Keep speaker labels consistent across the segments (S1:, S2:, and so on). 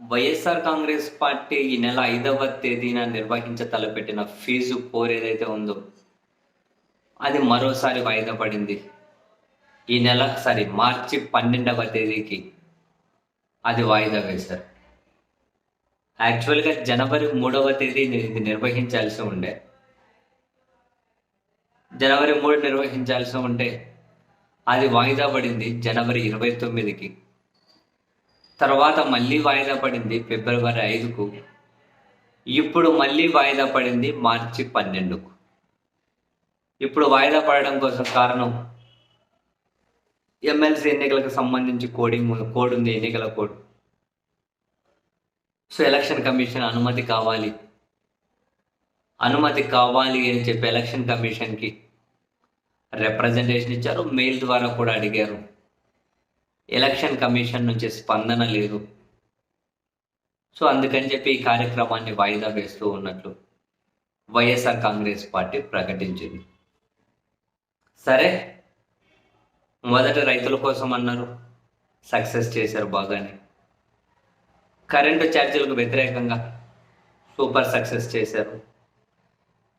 S1: YSR Congress party ఈ నెల ఐదవ తేదీన నిర్వహించ తలపెట్టిన ఫీజు పోర్ ఏదైతే ఉందో అది మరోసారి వాయిదా పడింది. ఈ నెల సారీ మార్చి పన్నెండవ తేదీకి అది వాయిదా వేశారు. యాక్చువల్గా జనవరి మూడవ తేదీ ఇది నిర్వహించాల్సి ఉండే. జనవరి మూడు నిర్వహించాల్సి ఉంటే అది వాయిదా పడింది జనవరి ఇరవై తొమ్మిదికి. తర్వాత మళ్ళీ వాయిదా పడింది ఫిబ్రవరి ఐదుకు. ఇప్పుడు మళ్ళీ వాయిదా పడింది మార్చి పన్నెండుకు. ఇప్పుడు వాయిదా పడడం కోసం కారణం ఎమ్మెల్సీ ఎన్నికలకు సంబంధించి కోడింగ్ కోడ్ ఉంది ఎన్నికల కోడ్. సో ఎలక్షన్ కమిషన్ అనుమతి కావాలి. అనుమతి కావాలి అని చెప్పి ఎలక్షన్ కమిషన్కి రిప్రజెంటేషన్ ఇచ్చారు. మెయిల్ ద్వారా కూడా అడిగారు. ఎలక్షన్ కమిషన్ నుంచి స్పందన లేదు. సో అందుకని చెప్పి ఈ కార్యక్రమాన్ని వాయిదా వేస్తూ ఉన్నట్లు వైఎస్ఆర్ కాంగ్రెస్ పార్టీ ప్రకటించింది. సరే మొదట రైతుల కోసం అన్నారు. సక్సెస్ చేశారు బాగానే. కరెంటు ఛార్జీలకు వ్యతిరేకంగా సూపర్ సక్సెస్ చేశారు.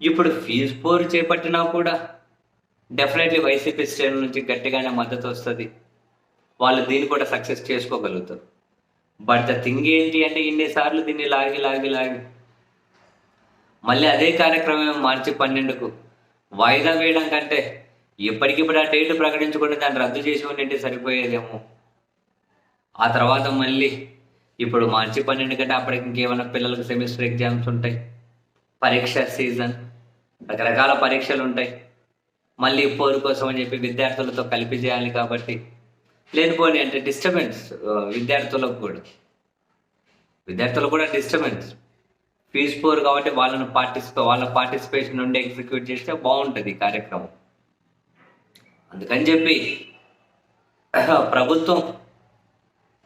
S1: ఇప్పుడు ఫీజు పోరు చేపట్టినా కూడా డెఫినెట్లీ వైసీపీ శ్రేణుల నుంచి గట్టిగానే మద్దతు వస్తుంది. వాళ్ళు దీన్ని కూడా సక్సెస్ చేసుకోగలుగుతారు. బట్ ద థింగ్ ఏంటి అంటే ఇన్నిసార్లు దీన్ని లాగి లాగి లాగి. మళ్ళీ అదే కార్యక్రమం మార్చి పన్నెండుకు వాయిదా వేయడం కంటే ఇప్పటికిప్పుడు ఆ డేట్ ప్రకటించుకుంటే దాన్ని రద్దు చేసి సరిపోయేదేమో ఆ తర్వాత మళ్ళీ ఇప్పుడు మార్చి పన్నెండు కంటే అప్పటికి ఇంకేమైనా పిల్లలకు సెమిస్టర్ ఎగ్జామ్స్ ఉంటాయి. పరీక్ష సీజన్ రకరకాల పరీక్షలు ఉంటాయి. మళ్ళీ పోరు కోసం అని చెప్పి విద్యార్థులతో కలిపి చేయాలి కాబట్టి లేనిపోని అంటే డిస్టర్బెన్స్ విద్యార్థులకు కూడా. విద్యార్థులకు కూడా డిస్టర్బెన్స్ ఫీజు పోరు కాబట్టి వాళ్ళను పార్టిసిపే వాళ్ళ పార్టిసిపేషన్ నుండి ఎగ్జిక్యూట్ చేస్తే బాగుంటుంది ఈ కార్యక్రమం. అందుకని చెప్పి ప్రభుత్వం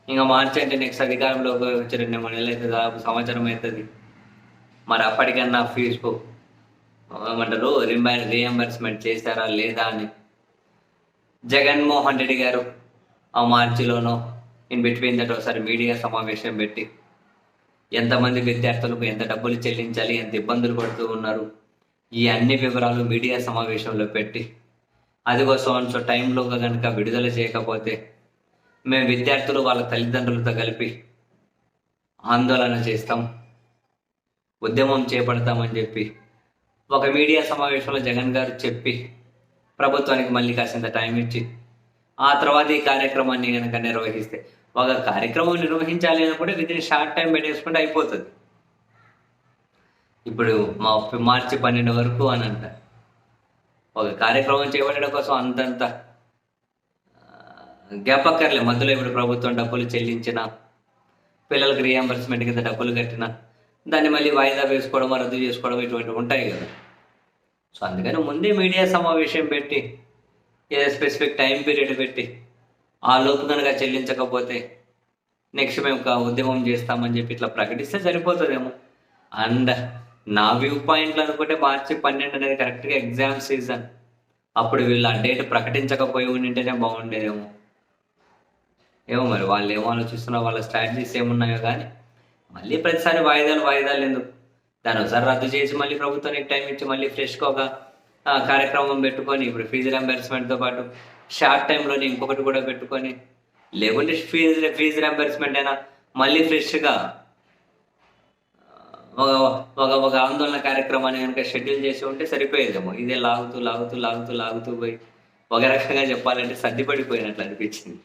S1: ఇంకా మార్చి అంటే నెక్స్ట్ అధికారంలోకి వచ్చి రెండు మూడు నెలలు అవుతుంది దాదాపు సంవత్సరం అవుతుంది. మరి అప్పటికన్నా ఫీజు ఏమంటారు రింబర్ రీఎంబర్స్మెంట్ చేశారా లేదా అని. జగన్మోహన్ రెడ్డి గారు ఆ మార్చిలోనో ఇన్ బిట్వీన్ దట్ ఒకసారి మీడియా సమావేశం పెట్టి ఎంతమంది విద్యార్థులకు ఎంత డబ్బులు చెల్లించాలి ఎంత ఇబ్బందులు పడుతూ ఉన్నారు ఈ అన్ని వివరాలు మీడియా సమావేశంలో పెట్టి అదిగో సో అండ్ సో టైంలో కనుక విడుదల చేయకపోతే మేము విద్యార్థులు వాళ్ళ తల్లిదండ్రులతో కలిపి ఆందోళన చేస్తాం ఉద్యమం చేపడతామని చెప్పి ఒక మీడియా సమావేశంలో జగన్ గారు చెప్పి ప్రభుత్వానికి మళ్ళీ కాసింత టైం ఇచ్చి ఆ తర్వాత ఈ కార్యక్రమాన్ని కనుక నిర్వహిస్తే ఒక కార్యక్రమం నిర్వహించాలి అనుకుంటే విత్ షార్ట్ టైం పెట్టేసుకుంటే అయిపోతుంది. ఇప్పుడు మా మార్చి పన్నెండు వరకు అని అంట. ఒక కార్యక్రమం చేపట్టడం కోసం అంతంత గ్యాప్ అక్కర్లే. మధ్యలో ఇప్పుడు ప్రభుత్వం డబ్బులు చెల్లించిన పిల్లలకి రియంబర్స్మెంట్ కింద డబ్బులు కట్టిన దాన్ని మళ్ళీ వాయిదా వేసుకోవడం రద్దు చేసుకోవడం ఇటువంటివి ఉంటాయి కదా. సో అందుకని ముందే మీడియా సమావేశం పెట్టి ఏదో స్పెసిఫిక్ టైం పీరియడ్ పెట్టి ఆ లోపు కనుక చెల్లించకపోతే నెక్స్ట్ మేము ఒక ఉద్యమం చేస్తామని చెప్పి ఇట్లా ప్రకటిస్తే సరిపోతుందేమో. అండ్ నా వ్యూ పాయింట్లు అనుకుంటే మార్చి పన్నెండు అనేది కరెక్ట్గా ఎగ్జామ్ సీజన్ అప్పుడు వీళ్ళు ఆ డేట్ ప్రకటించకపోయి ఉండింటేనే బాగుండేదేమో. ఏమో మరి వాళ్ళు ఏమో ఆలోచిస్తున్నా వాళ్ళ స్ట్రాటజీస్ ఏమున్నాయో కానీ మళ్ళీ ప్రతిసారి వాయిదాలు వాయిదాలు ఎందుకు? దాని ఒకసారి రద్దు చేసి మళ్ళీ ప్రభుత్వానికి టైం ఇచ్చి మళ్ళీ ఫ్రెష్గా ఒక కార్యక్రమం పెట్టుకొని ఇప్పుడు ఫీజు రింబర్స్మెంట్తో పాటు షార్ట్ టైంలోనే ఇంకొకటి కూడా పెట్టుకొని లేకుంటే ఫీజు ఫీజు రింబర్స్మెంట్ అయినా మళ్ళీ ఫ్రెష్గా ఒక ఒక ఒక ఆందోళన కార్యక్రమాన్ని కనుక షెడ్యూల్ చేసి ఉంటే సరిపోయేదేమో. ఇదే లాగుతూ లాగుతూ లాగుతూ లాగుతూ పోయి ఒక రకంగా చెప్పాలంటే సర్దిపడిపోయినట్లు అనిపించింది.